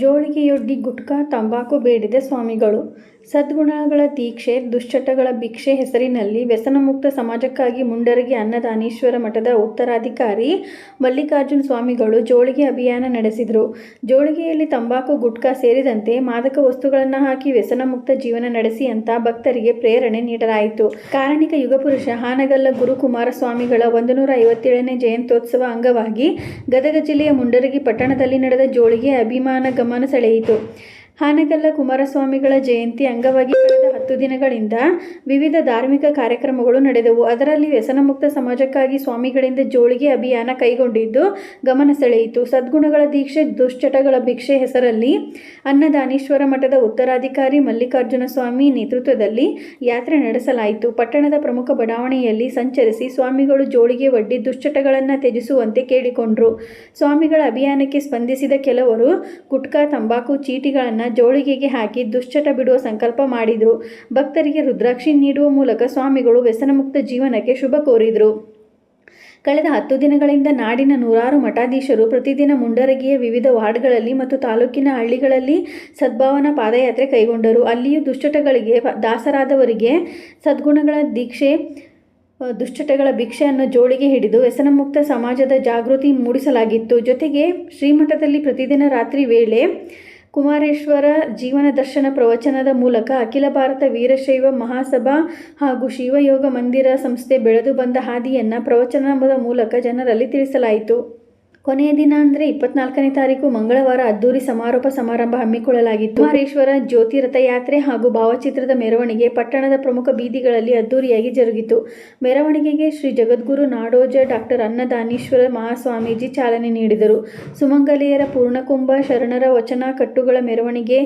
ಜೋಳಿಗೆಯೊಡ್ಡಿ ಗುಟ್ಕಾ ತಂಬಾಕು ಬೇಡಿದ ಸ್ವಾಮಿಗಳು. ಸದ್ಗುಣಗಳ ದೀಕ್ಷೆ, ದುಶ್ಚಟಗಳ ಭಿಕ್ಷೆ ಹೆಸರಿನಲ್ಲಿ ವ್ಯಸನಮುಕ್ತ ಸಮಾಜಕ್ಕಾಗಿ ಮುಂಡರಗಿ ಅನ್ನದಾನೀಶ್ವರ ಮಠದ ಉತ್ತರಾಧಿಕಾರಿ ಮಲ್ಲಿಕಾರ್ಜುನ ಸ್ವಾಮಿಗಳು ಜೋಳಿಗೆ ಅಭಿಯಾನ ನಡೆಸಿದರು. ಜೋಳಿಗೆಯಲ್ಲಿ ತಂಬಾಕು, ಗುಟ್ಕಾ ಸೇರಿದಂತೆ ಮಾದಕ ವಸ್ತುಗಳನ್ನು ಹಾಕಿ ವ್ಯಸನಮುಕ್ತ ಜೀವನ ನಡೆಸಿ ಅಂತ ಭಕ್ತರಿಗೆ ಪ್ರೇರಣೆ ನೀಡಲಾಯಿತು. ಕಾರಣಿಕ ಯುಗಪುರುಷ ಹಾನಗಲ್ಲ ಗುರುಕುಮಾರ ಸ್ವಾಮಿಗಳ ಒಂದು ನೂರ ಐವತ್ತೇಳನೇ ಜಯಂತ್ಯೋತ್ಸವ ಅಂಗವಾಗಿ ಗದಗ ಜಿಲ್ಲೆಯ ಮುಂಡರಗಿ ಪಟ್ಟಣದಲ್ಲಿ ನಡೆದ ಜೋಳಿಗೆ ಅಭಿಮಾನ ಗಮನ ಸೆಳೆಯಿತು. ಹಾನಗಲ್ಲ ಕುಮಾರಸ್ವಾಮಿಗಳ ಜಯಂತಿ ಅಂಗವಾಗಿ ಕಳೆದ ಹತ್ತು ದಿನಗಳಿಂದ ವಿವಿಧ ಧಾರ್ಮಿಕ ಕಾರ್ಯಕ್ರಮಗಳು ನಡೆದವು. ಅದರಲ್ಲಿ ವ್ಯಸನಮುಕ್ತ ಸಮಾಜಕ್ಕಾಗಿ ಸ್ವಾಮಿಗಳಿಂದ ಜೋಳಿಗೆ ಅಭಿಯಾನ ಕೈಗೊಂಡಿದ್ದು ಗಮನ ಸೆಳೆಯಿತು. ಸದ್ಗುಣಗಳ ದೀಕ್ಷೆ, ದುಶ್ಚಟಗಳ ಭಿಕ್ಷೆ ಹೆಸರಲ್ಲಿ ಅನ್ನದಾನೀಶ್ವರ ಮಠದ ಉತ್ತರಾಧಿಕಾರಿ ಮಲ್ಲಿಕಾರ್ಜುನ ಸ್ವಾಮಿ ನೇತೃತ್ವದಲ್ಲಿ ಯಾತ್ರೆ ನಡೆಸಲಾಯಿತು. ಪಟ್ಟಣದ ಪ್ರಮುಖ ಬಡಾವಣೆಯಲ್ಲಿ ಸಂಚರಿಸಿ ಸ್ವಾಮಿಗಳು ಜೋಳಿಗೆ ಒಡ್ಡಿ ದುಶ್ಚಟಗಳನ್ನು ತ್ಯಜಿಸುವಂತೆ ಕೇಳಿಕೊಂಡರು. ಸ್ವಾಮಿಗಳ ಅಭಿಯಾನಕ್ಕೆ ಸ್ಪಂದಿಸಿದ ಕೆಲವರು ಗುಟ್ಕಾ ತಂಬಾಕು ಚೀಟಿಗಳನ್ನು ಜೋಳಿಗೆಗೆ ಹಾಕಿ ದುಶ್ಚಟ ಬಿಡುವ ಸಂಕಲ್ಪ ಮಾಡಿದರು. ಭಕ್ತರಿಗೆ ರುದ್ರಾಕ್ಷಿ ನೀಡುವ ಮೂಲಕ ಸ್ವಾಮಿಗಳು ವ್ಯಸನಮುಕ್ತ ಜೀವನಕ್ಕೆ ಶುಭ ಕೋರಿದರು. ಕಳೆದ ಹತ್ತು ದಿನಗಳಿಂದ ನಾಡಿನ ನೂರಾರು ಮಠಾಧೀಶರು ಪ್ರತಿದಿನ ಮುಂಡರಗಿಯ ವಿವಿಧ ವಾರ್ಡ್ಗಳಲ್ಲಿ ಮತ್ತು ತಾಲೂಕಿನ ಹಳ್ಳಿಗಳಲ್ಲಿ ಸದ್ಭಾವನಾ ಪಾದಯಾತ್ರೆ ಕೈಗೊಂಡರು. ಅಲ್ಲಿಯೂ ದುಶ್ಚಟಗಳಿಗೆ ದಾಸರಾದವರಿಗೆ ಸದ್ಗುಣಗಳ ದೀಕ್ಷೆ ದುಶ್ಚಟಗಳ ಭಿಕ್ಷೆಯನ್ನು ಜೋಳಿಗೆ ಹಿಡಿದು ವ್ಯಸನಮುಕ್ತ ಸಮಾಜದ ಜಾಗೃತಿ ಮೂಡಿಸಲಾಗಿತ್ತು. ಜೊತೆಗೆ ಶ್ರೀಮಠದಲ್ಲಿ ಪ್ರತಿದಿನ ರಾತ್ರಿ ವೇಳೆ ಕುಮಾರೇಶ್ವರ ಜೀವನ ದರ್ಶನ ಪ್ರವಚನದ ಮೂಲಕ ಅಖಿಲ ಭಾರತ ವೀರಶೈವ ಮಹಾಸಭಾ ಹಾಗೂ ಶಿವಯೋಗ ಮಂದಿರ ಸಂಸ್ಥೆ ಬೆಳೆದು ಬಂದ ಹಾದಿಯನ್ನು ಪ್ರವಚನದ ಮೂಲಕ ಜನರಲ್ಲಿ ತಿಳಿಸಲಾಯಿತು. ಕೊನೆಯ ದಿನ ಅಂದರೆ ಇಪ್ಪತ್ನಾಲ್ಕನೇ ತಾರೀಕು ಮಂಗಳವಾರ ಅದ್ದೂರಿ ಸಮಾರೋಪ ಸಮಾರಂಭ ಹಮ್ಮಿಕೊಳ್ಳಲಾಗಿತ್ತು. ಮಹೇಶ್ವರ ಜ್ಯೋತಿ ರಥಯಾತ್ರೆ ಹಾಗೂ ಭಾವಚಿತ್ರದ ಮೆರವಣಿಗೆ ಪಟ್ಟಣದ ಪ್ರಮುಖ ಬೀದಿಗಳಲ್ಲಿ ಅದ್ದೂರಿಯಾಗಿ ಜರುಗಿತು. ಮೆರವಣಿಗೆಗೆ ಶ್ರೀ ಜಗದ್ಗುರು ನಾಡೋಜ ಡಾಕ್ಟರ್ ಅನ್ನದಾನೀಶ್ವರ ಮಹಾಸ್ವಾಮೀಜಿ ಚಾಲನೆ ನೀಡಿದರು. ಸುಮಂಗಲಿಯರ ಪೂರ್ಣಕುಂಭ, ಶರಣರ ವಚನ, ಕಟ್ಟುಗಳ ಮೆರವಣಿಗೆ,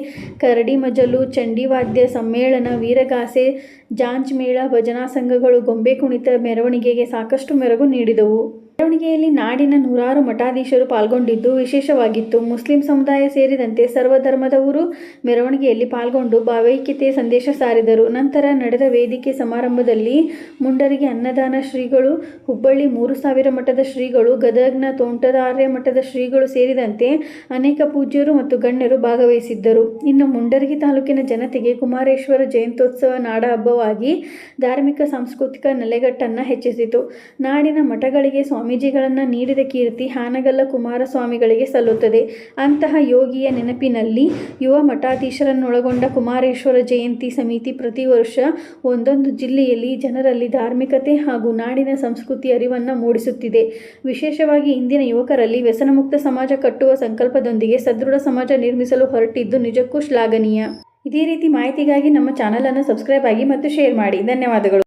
ಕರಡಿ ಮಜಲು ಚಂಡಿವಾದ್ಯ ಸಮ್ಮೇಳನ, ವೀರಗಾಸೆ, ಜಾಂಜ್ ಮೇಳ, ಭಜನಾ ಸಂಘಗಳು, ಗೊಂಬೆ ಕುಣಿತ ಮೆರವಣಿಗೆಗೆ ಸಾಕಷ್ಟು ಮೆರಗು ನೀಡಿದವು. ಮೆರವಣಿಗೆಯಲ್ಲಿ ನಾಡಿನ ನೂರಾರು ಮಠಾಧೀಶರು ಪಾಲ್ಗೊಂಡಿದ್ದು ವಿಶೇಷವಾಗಿತ್ತು. ಮುಸ್ಲಿಂ ಸಮುದಾಯ ಸೇರಿದಂತೆ ಸರ್ವಧರ್ಮದವರು ಮೆರವಣಿಗೆಯಲ್ಲಿ ಪಾಲ್ಗೊಂಡು ಭಾವೈಕ್ಯತೆಯ ಸಂದೇಶ ಸಾರಿದರು. ನಂತರ ನಡೆದ ವೇದಿಕೆ ಸಮಾರಂಭದಲ್ಲಿ ಮುಂಡರಿಗೆ ಅನ್ನದಾನ ಶ್ರೀಗಳು, ಹುಬ್ಬಳ್ಳಿ ಮೂರು ಸಾವಿರ ಮಠದ ಶ್ರೀಗಳು, ಗದಗ್ನ ತೋಂಟದಾರ್ಯ ಮಠದ ಶ್ರೀಗಳು ಸೇರಿದಂತೆ ಅನೇಕ ಪೂಜ್ಯರು ಮತ್ತು ಗಣ್ಯರು ಭಾಗವಹಿಸಿದ್ದರು. ಇನ್ನು ಮುಂಡರಗಿ ತಾಲೂಕಿನ ಜನತೆಗೆ ಕುಮಾರೇಶ್ವರ ಜಯಂತ್ಯೋತ್ಸವ ನಾಡ ಹಬ್ಬವಾಗಿ ಧಾರ್ಮಿಕ, ಸಾಂಸ್ಕೃತಿಕ ನೆಲೆಗಟ್ಟನ್ನು ಹೆಚ್ಚಿಸಿತು. ನಾಡಿನ ಮಠಗಳಿಗೆ ಸ್ವಾಮೀಜಿಗಳನ್ನು ನೀಡಿದ ಕೀರ್ತಿ ಹಾನಗಲ್ಲ ಕುಮಾರಸ್ವಾಮಿಗಳಿಗೆ ಸಲ್ಲುತ್ತದೆ. ಅಂತಹ ಯೋಗಿಯ ನೆನಪಿನಲ್ಲಿ ಯುವ ಮಠಾಧೀಶರನ್ನೊಳಗೊಂಡ ಕುಮಾರೇಶ್ವರ ಜಯಂತಿ ಸಮಿತಿ ಪ್ರತಿ ವರ್ಷ ಒಂದೊಂದು ಜಿಲ್ಲೆಯಲ್ಲಿ ಜನರಲ್ಲಿ ಧಾರ್ಮಿಕತೆ ಹಾಗೂ ನಾಡಿನ ಸಂಸ್ಕೃತಿ ಅರಿವನ್ನು ಮೂಡಿಸುತ್ತಿದೆ. ವಿಶೇಷವಾಗಿ ಇಂದಿನ ಯುವಕರಲ್ಲಿ ವ್ಯಸನಮುಕ್ತ ಸಮಾಜ ಕಟ್ಟುವ ಸಂಕಲ್ಪದೊಂದಿಗೆ ಸದೃಢ ಸಮಾಜ ನಿರ್ಮಿಸಲು ಹೊರಟಿದ್ದು ನಿಜಕ್ಕೂ ಶ್ಲಾಘನೀಯ. ಇದೇ ರೀತಿ ಮಾಹಿತಿಗಾಗಿ ನಮ್ಮ ಚಾನಲನ್ನು ಸಬ್ಸ್ಕ್ರೈಬ್ ಆಗಿ ಮತ್ತು ಶೇರ್ ಮಾಡಿ. ಧನ್ಯವಾದಗಳು.